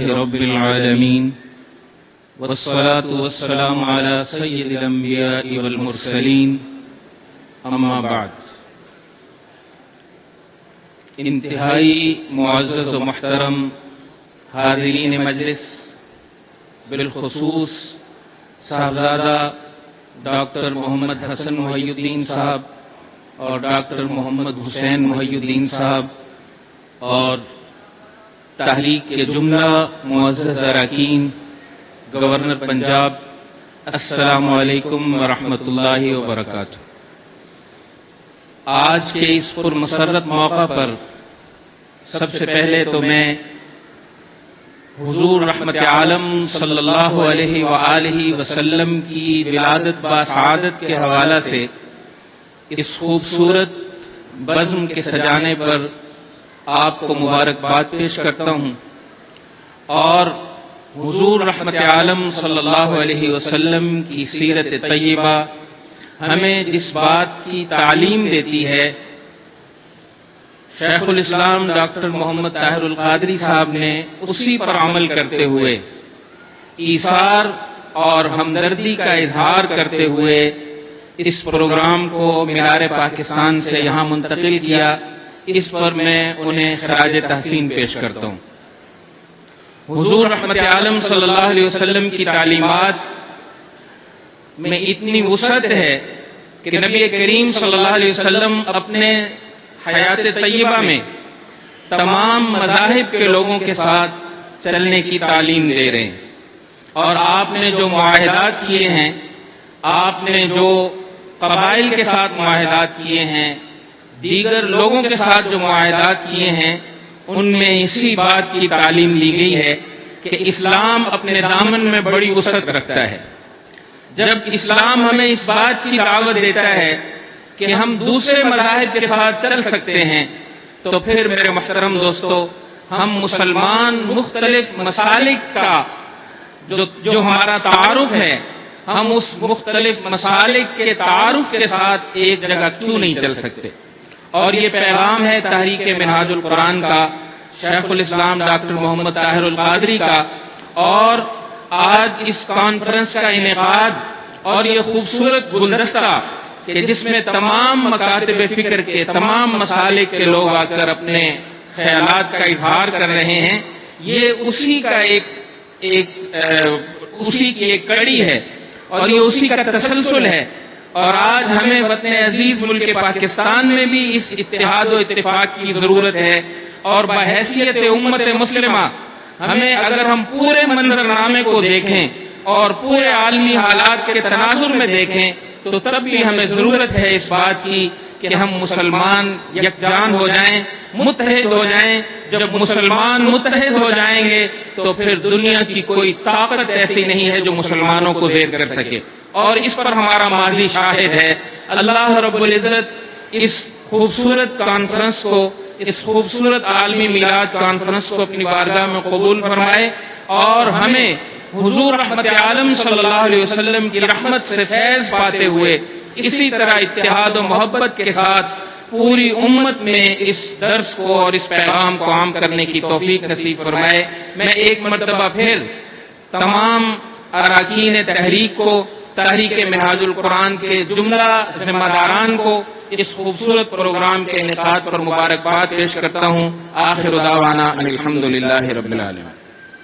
رب العالمين والصلاة والسلام على سيد الأنبياء والمرسلين. أما بعد. انتہائی معزز و محترم حاضرین مجلس، بالخصوص صاحبزادہ ڈاکٹر محمد حسن محی الدین صاحب اور ڈاکٹر محمد حسین محی الدین صاحب اور تحریک کے جملہ، معزز اراکین، گورنر پنجاب، السلام علیکم ورحمۃ اللہ وبرکاتہ۔ آج کے اس پر مسرت موقع پر سب سے پہلے تو میں حضور رحمت عالم صلی اللہ علیہ وآلہ وسلم کی ولادت باسعادت کے حوالہ سے اس خوبصورت بزم کے سجانے پر آپ کو مبارکباد پیش کرتا ہوں۔ اور حضور رحمت عالم صلی اللہ علیہ وسلم کی سیرت طیبہ ہمیں جس بات کی تعلیم دیتی ہے، شیخ الاسلام ڈاکٹر محمد طاہر القادری صاحب نے اسی پر عمل کرتے ہوئے، ایثار اور ہمدردی کا اظہار کرتے ہوئے اس پروگرام کو مینار پاکستان سے یہاں منتقل کیا۔ اس پر میں انہیں خراج تحسین پیش کرتا ہوں۔ حضور رحمت عالم صلی اللہ علیہ وسلم کی تعلیمات میں اتنی وسعت ہے کہ نبی کریم صلی اللہ علیہ وسلم اپنے حیات طیبہ میں تمام مذاہب کے لوگوں کے ساتھ چلنے کی تعلیم دے رہے ہیں۔ اور آپ نے جو معاہدات کیے ہیں، آپ نے جو قبائل کے ساتھ معاہدات کیے ہیں دیگر لوگوں کے ساتھ جو معاہدات کیے ہیں، ان میں اسی بات کی تعلیم لی گئی ہے کہ اسلام اپنے دامن میں بڑی وسعت رکھتا ہے۔ جب اسلام ہمیں اس بات کی دعوت دیتا ہے کہ ہم دوسرے مذاہب کے ساتھ چل سکتے ہیں، تو پھر میرے محترم دوستو، ہم مسلمان مختلف مسالک کا جو جو ہمارا تعارف ہے، ہم اس مختلف مسالک کے تعارف کے ساتھ ایک جگہ کیوں نہیں چل سکتے؟ اور یہ پیغام ہے تحریک منہاج القرآن کا، شیخ الاسلام ڈاکٹر محمد طاہر القادری کا۔ اور آج اس کانفرنس کا انعقاد اور یہ خوبصورت گلدستہ کہ جس میں تمام مکاتب فکر کے، تمام مسالک کے لوگ آ کر اپنے خیالات کا اظہار کر رہے ہیں، یہ اسی کا ایک ایک اسی کی ایک کڑی ہے۔ اور یہ اسی کا تسلسل ہے۔ اور آج ہمیں وطن عزیز ملک پاکستان میں بھی اس اتحاد و اتفاق کی ضرورت ہے اور بحیثیت امت مسلمہ، ہمیں اگر ہم پورے منظر نامے کو دیکھیں اور پورے عالمی حالات کے تناظر میں دیکھیں، تو تب بھی ہمیں ضرورت ہے اس بات کی کہ ہم مسلمان یکجان ہو جائیں، متحد ہو جائیں۔ جب مسلمان متحد ہو جائیں گے، تو پھر دنیا کی کوئی طاقت ایسی نہیں ہے جو مسلمانوں کو زیر کر سکے۔ اور اس پر ہمارا ماضی شاہد ہے۔ اللہ رب العزت اس خوبصورت کانفرنس کو، اس خوبصورت عالمی میلاد کانفرنس کو اپنی بارگاہ میں قبول فرمائے اور ہمیں حضور رحمت عالم صلی اللہ علیہ وسلم کی رحمت سے فیض پاتے ہوئے اسی طرح اتحاد و محبت کے ساتھ پوری امت میں اس درس کو اور اس پیغام کو عام کرنے کی توفیق نصیب فرمائے۔ میں ایک مرتبہ پھر تمام اراکین تحریک کو تحریک محاذ القرآن کے جملہ ذمہ داران کو اس خوبصورت پروگرام کے انعقاد پر مبارکباد پیش کرتا ہوں۔ آخر دعوانا الحمد للہ رب العالمین۔